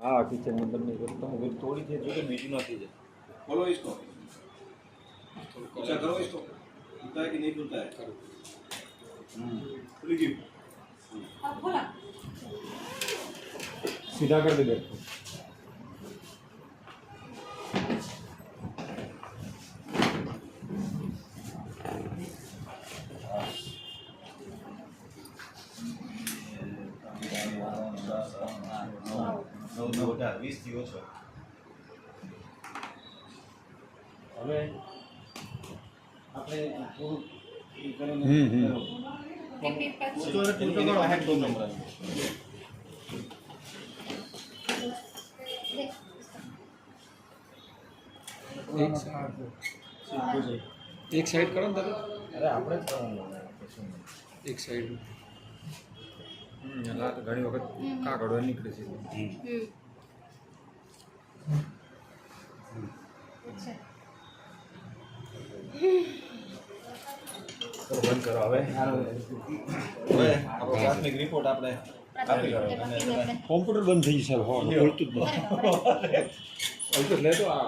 हाँ किचन में बनने करता हूँ फिर थोड़ी देर जो बीच में आती है खोलो इसको अच्छा करो इसको खुलता है कि नहीं खुलता है खुल गई अब बोला सीधा कर दे देखो નવ નવ અઢાર વીસથી ઓછો. હવે આપણે થોડું કરીને દો નંબર એક સાઈડ કરો ને દાદા. અરે આપણે જ કરવાનું એક સાઈડ ઘણી વખત કાગળો નીકળે છે. બંધ કરો હવે. હવે આપણો પ્રાથમિક રિપોર્ટ આપણે કોમ્પ્યુટર બંધ થઈ જશે હવે ખોલતું જ નહીં બરાબર લે તો આ